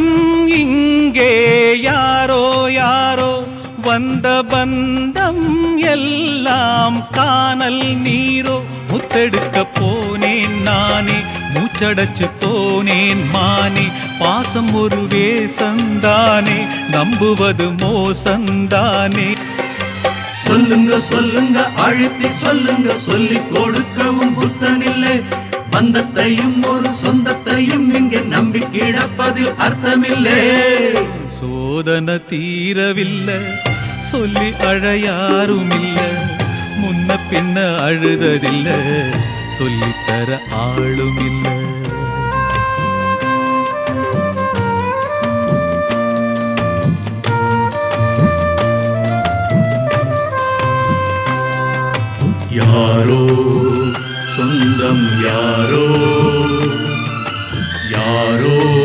சொந்தம் இங்கே யாரோ யாரோ வந்த பந்தம் எல்லாம் காணல் நீரோ. முத்தெடுக்க போனேன் நானே மூச்சடைச்சு போனேன் மானே. பாசம் ஒரு வேசந்தானே நம்புவது மோசந்தானே சொல்லுங்க சொல்லுங்க அழுத்தி சொல்லுங்க சொல்லி கொடுக்கவும் புத்தனில்லை. பந்தத்தையும் ஒரு சொந்தத்தையும் கிடப்பதில் அர்த்தமில்லை. சோதனை தீரவில்லை சொல்லி அழ யாரும் இல்ல முன்ன பின்ன அழுததில்ல சொல்லித்தர ஆளும் இல்ல யாரோ சொந்தம் யாரோ কারো